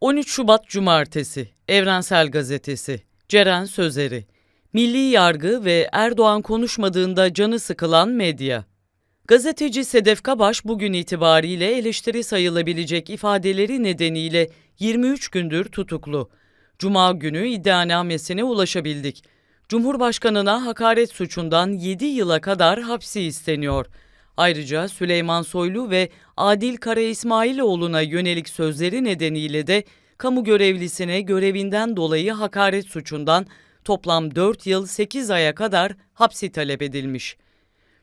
13 Şubat Cumartesi Evrensel Gazetesi Ceren Sözeri Milli Yargı ve Erdoğan konuşmadığında canı sıkılan medya Gazeteci Sedef Kabaş bugün itibariyle eleştiri sayılabilecek ifadeleri nedeniyle 23 gündür tutuklu. Cuma günü iddianamesine ulaşabildik. Cumhurbaşkanına hakaret suçundan 7 yıla kadar hapsi isteniyor. Ayrıca Süleyman Soylu ve Adil Kara İsmailoğlu'na yönelik sözleri nedeniyle de kamu görevlisine görevinden dolayı hakaret suçundan toplam 4 yıl 8 aya kadar hapsi talep edilmiş.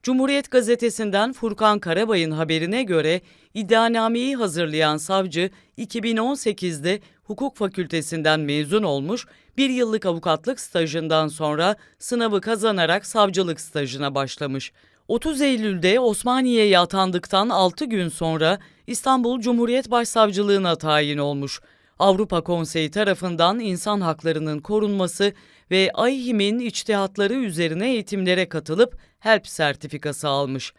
Cumhuriyet gazetesinden Furkan Karabay'ın haberine göre iddianameyi hazırlayan savcı 2018'de hukuk fakültesinden mezun olmuş, bir yıllık avukatlık stajından sonra sınavı kazanarak savcılık stajına başlamış. 30 Eylül'de Osmaniye'ye atandıktan 6 gün sonra İstanbul Cumhuriyet Başsavcılığına tayin olmuş. Avrupa Konseyi tarafından insan haklarının korunması ve AİHİM'in içtihatları üzerine eğitimlere katılıp HELP sertifikası almış.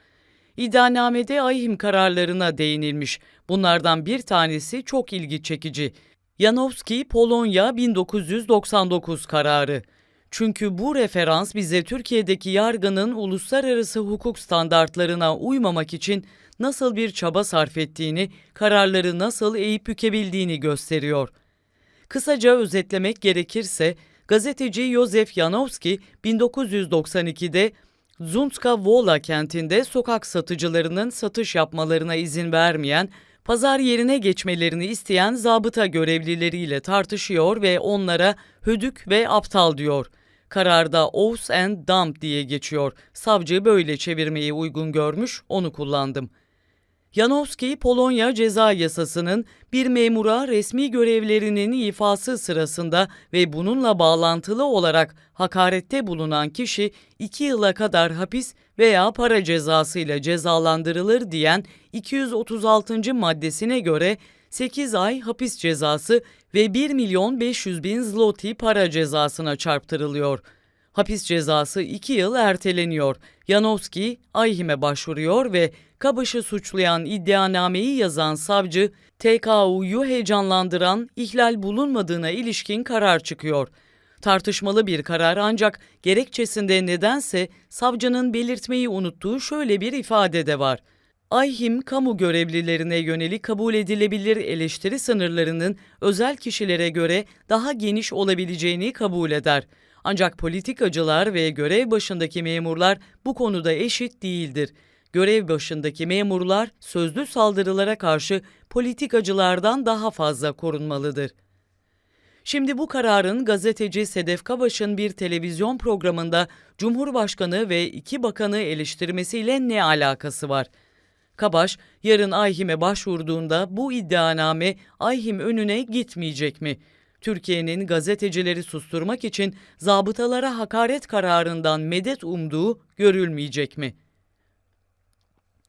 İddianamede AİHİM kararlarına değinilmiş. Bunlardan bir tanesi çok ilgi çekici. Janowski Polonya 1999 kararı. Çünkü bu referans bize Türkiye'deki yargının uluslararası hukuk standartlarına uymamak için nasıl bir çaba sarf ettiğini, kararları nasıl eğip bükebildiğini gösteriyor. Kısaca özetlemek gerekirse, gazeteci Józef Janowski 1992'de Zunska Wola kentinde sokak satıcılarının satış yapmalarına izin vermeyen, pazar yerine geçmelerini isteyen zabıta görevlileriyle tartışıyor ve onlara hödük ve aptal diyor. Kararda Ous and Dump diye geçiyor. Savcı böyle çevirmeyi uygun görmüş, onu kullandım.'' Janowski, Polonya ceza yasasının bir memura resmi görevlerinin ifası sırasında ve bununla bağlantılı olarak hakarette bulunan kişi 2 yıla kadar hapis veya para cezası ile cezalandırılır diyen 236. maddesine göre 8 ay hapis cezası ve 1 milyon 500 bin zloty para cezasına çarptırılıyor. Hapis cezası 2 yıl erteleniyor. Janowski, Ayhim'e başvuruyor ve Kabaş'ı suçlayan iddianameyi yazan savcı, TKU'yu heyecanlandıran ihlal bulunmadığına ilişkin karar çıkıyor. Tartışmalı bir karar ancak gerekçesinde nedense savcının belirtmeyi unuttuğu şöyle bir ifade de var. Ayhim, kamu görevlilerine yönelik kabul edilebilir eleştiri sınırlarının özel kişilere göre daha geniş olabileceğini kabul eder. Ancak politikacılar ve görev başındaki memurlar bu konuda eşit değildir görev başındaki memurlar sözlü saldırılara karşı politikacılardan daha fazla korunmalıdır. Şimdi bu kararın gazeteci Sedef Kabaş'ın bir televizyon programında Cumhurbaşkanı ve iki bakanı eleştirmesiyle ne alakası var? Kabaş, yarın Ayhim'e başvurduğunda bu iddianame Ayhim önüne gitmeyecek mi? Türkiye'nin gazetecileri susturmak için zabıtalara hakaret kararından medet umduğu görülmeyecek mi?''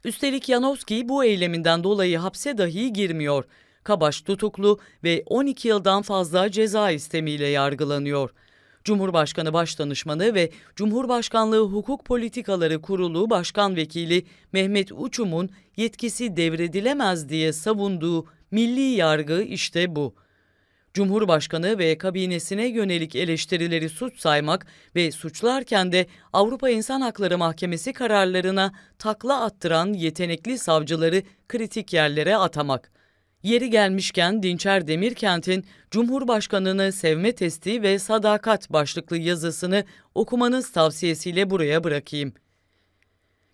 Üstelik Yanowski bu eyleminden dolayı hapse dahi girmiyor. Kabaş tutuklu ve 12 yıldan fazla ceza istemiyle yargılanıyor. Cumhurbaşkanı Başdanışmanı ve Cumhurbaşkanlığı Hukuk Politikaları Kurulu Başkan Vekili Mehmet Uçum'un yetkisi devredilemez diye savunduğu milli yargı işte bu. Cumhurbaşkanı ve kabinesine yönelik eleştirileri suç saymak ve suçlarken de Avrupa İnsan Hakları Mahkemesi kararlarına takla attıran yetenekli savcıları kritik yerlere atamak. Yeri gelmişken Dinçer Demirkent'in Cumhurbaşkanını sevme testi ve sadakat başlıklı yazısını okumanız tavsiyesiyle buraya bırakayım.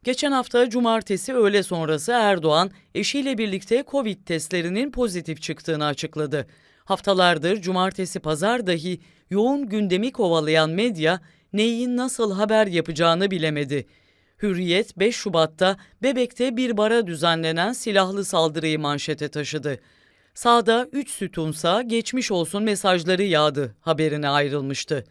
Geçen hafta cumartesi öğle sonrası Erdoğan eşiyle birlikte Covid testlerinin pozitif çıktığını açıkladı. Haftalardır cumartesi pazar dahi yoğun gündemi kovalayan medya neyin nasıl haber yapacağını bilemedi. Hürriyet 5 Şubat'ta Bebek'te bir bara düzenlenen silahlı saldırıyı manşete taşıdı. Sağda 3 sütunsa geçmiş olsun mesajları yağdı haberine ayrılmıştı.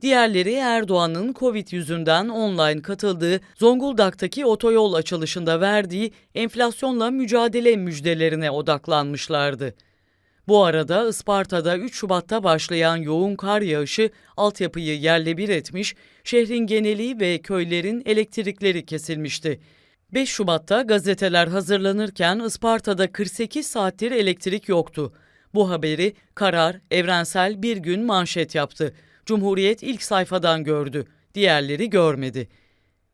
Diğerleri Erdoğan'ın Covid yüzünden online katıldığı Zonguldak'taki otoyol açılışında verdiği enflasyonla mücadele müjdelerine odaklanmışlardı. Bu arada Isparta'da 3 Şubat'ta başlayan yoğun kar yağışı altyapıyı yerle bir etmiş, şehrin geneli ve köylerin elektrikleri kesilmişti. 5 Şubat'ta gazeteler hazırlanırken Isparta'da 48 saattir elektrik yoktu. Bu haberi Karar, Evrensel bir gün manşet yaptı. Cumhuriyet ilk sayfadan gördü, diğerleri görmedi.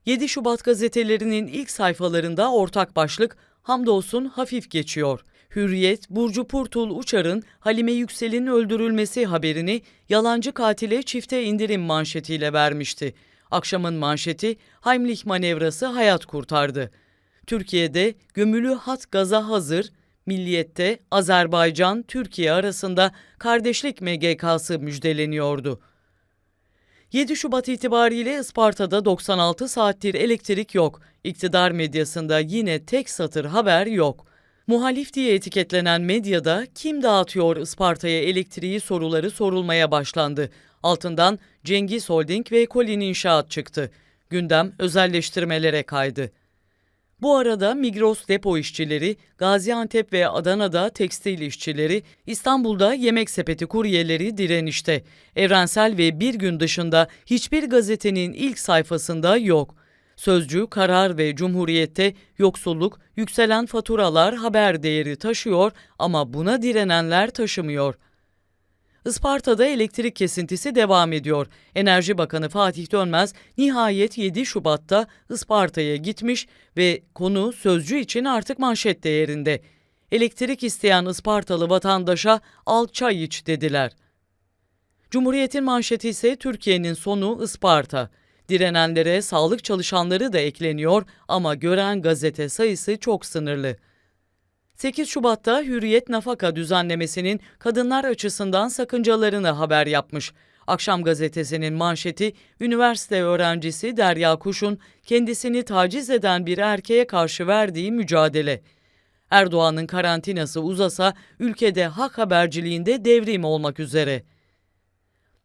7 Şubat gazetelerinin ilk sayfalarında ortak başlık hamdolsun hafif geçiyor. Hürriyet, Burcu Purtul Uçar'ın Halime Yüksel'in öldürülmesi haberini yalancı katile çifte indirim manşetiyle vermişti. Akşamın manşeti Heimlich manevrası hayat kurtardı. Türkiye'de gömülü hat gaza hazır, Milliyette Azerbaycan, Türkiye arasında kardeşlik MGK'sı müjdeleniyordu. 7 Şubat itibariyle Isparta'da 96 saattir elektrik yok. İktidar medyasında yine tek satır haber yok. Muhalif diye etiketlenen medyada kim dağıtıyor Isparta'ya elektriği soruları sorulmaya başlandı. Altından Cengiz Holding ve Kolin İnşaat çıktı. Gündem özelleştirmelere kaydı. Bu arada Migros depo işçileri, Gaziantep ve Adana'da tekstil işçileri, İstanbul'da yemek sepeti kuryeleri direnişte. Evrensel ve bir gün dışında hiçbir gazetenin ilk sayfasında yok. Sözcü, Karar ve Cumhuriyet'te yoksulluk, yükselen faturalar haber değeri taşıyor ama buna direnenler taşımıyor. Isparta'da elektrik kesintisi devam ediyor. Enerji Bakanı Fatih Dönmez nihayet 7 Şubat'ta Isparta'ya gitmiş ve konu sözcü için artık manşet değerinde. Elektrik isteyen Ispartalı vatandaşa al çay iç dediler. Cumhuriyet'in manşeti ise Türkiye'nin sonu Isparta. Direnenlere sağlık çalışanları da ekleniyor ama gören gazete sayısı çok sınırlı. 8 Şubat'ta Hürriyet Nafaka düzenlemesinin kadınlar açısından sakıncalarını haber yapmış. Akşam gazetesinin manşeti üniversite öğrencisi Derya Kuş'un kendisini taciz eden bir erkeğe karşı verdiği mücadele. Erdoğan'ın karantinası uzasa ülkede hak haberciliğinde devrim olmak üzere.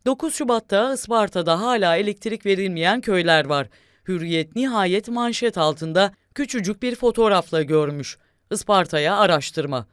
9 Şubat'ta Isparta'da hala elektrik verilmeyen köyler var. Hürriyet nihayet manşet altında küçücük bir fotoğrafla görmüş. Isparta'ya araştırma.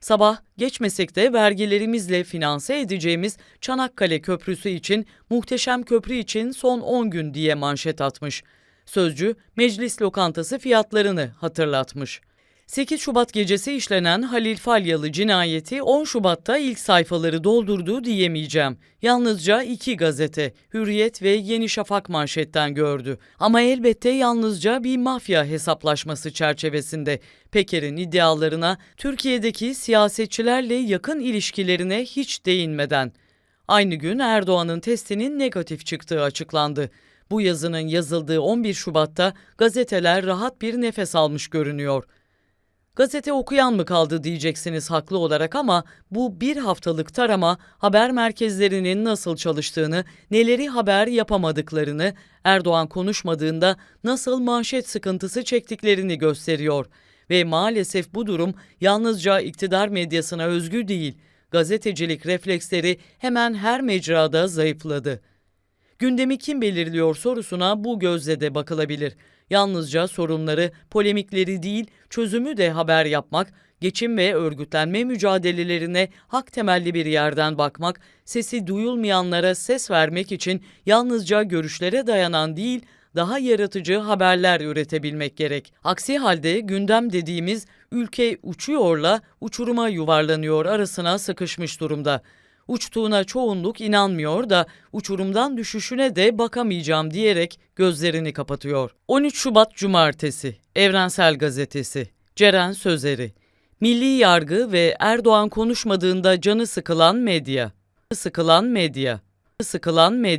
Sabah geçmesek de vergilerimizle finanse edeceğimiz Çanakkale Köprüsü için muhteşem köprü için son 10 gün diye manşet atmış. Sözcü meclis lokantası fiyatlarını hatırlatmış. 8 Şubat gecesi işlenen Halil Falyalı cinayeti 10 Şubat'ta ilk sayfaları doldurdu diyemeyeceğim. Yalnızca iki gazete, Hürriyet ve Yeni Şafak manşetten gördü. Ama elbette yalnızca bir mafya hesaplaşması çerçevesinde. Peker'in iddialarına Türkiye'deki siyasetçilerle yakın ilişkilerine hiç değinmeden. Aynı gün Erdoğan'ın testinin negatif çıktığı açıklandı. Bu yazının yazıldığı 11 Şubat'ta gazeteler rahat bir nefes almış görünüyor. Gazete okuyan mı kaldı diyeceksiniz haklı olarak ama bu bir haftalık tarama haber merkezlerinin nasıl çalıştığını, neleri haber yapamadıklarını, Erdoğan konuşmadığında nasıl manşet sıkıntısı çektiklerini gösteriyor. Ve maalesef bu durum yalnızca iktidar medyasına özgü değil. Gazetecilik refleksleri hemen her mecrada zayıfladı. Gündemi kim belirliyor sorusuna bu gözle de bakılabilir. Yalnızca sorunları, polemikleri değil, çözümü de haber yapmak, geçim ve örgütlenme mücadelelerine hak temelli bir yerden bakmak, sesi duyulmayanlara ses vermek için yalnızca görüşlere dayanan değil, daha yaratıcı haberler üretebilmek gerek. Aksi halde gündem dediğimiz ülke uçuyorla uçuruma yuvarlanıyor arasına sıkışmış durumda. Uçtuğuna çoğunluk inanmıyor da uçurumdan düşüşüne de bakamayacağım diyerek gözlerini kapatıyor. 13 Şubat Cumartesi Evrensel Gazetesi Ceren Sözeri Milli yargı ve Erdoğan konuşmadığında canı sıkılan medya. Sıkılan medya. Sıkılan medya.